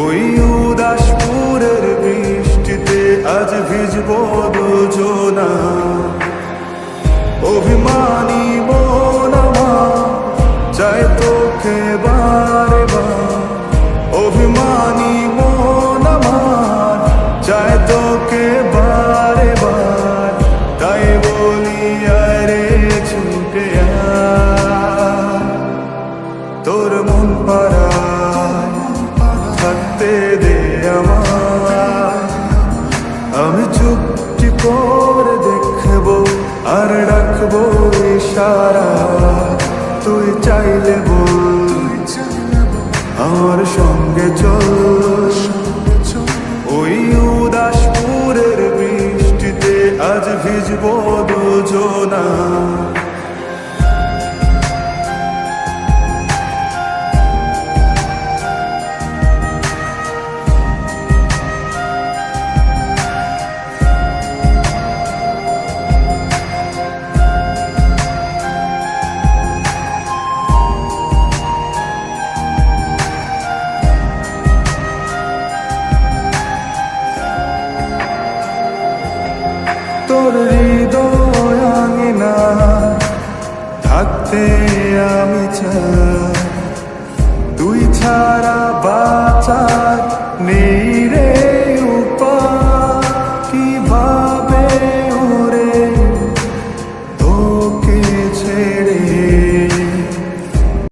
ওই উদাসপুরের বৃষ্টিতে আজ ভিজব দুজনা। অভিমানী মন আমার চাই তোকে বারে অভিমানী মন আমার চাই তোকে বারে ইশারা তুই চাইলে বল আমার সঙ্গে চল। ওই উদাসপুরের বৃষ্টিতে আজ ভিজব দুজনা। তোর হৃদয় আঙিনা থাকতে আমি চাই। তুই ছাড়া বাঁচা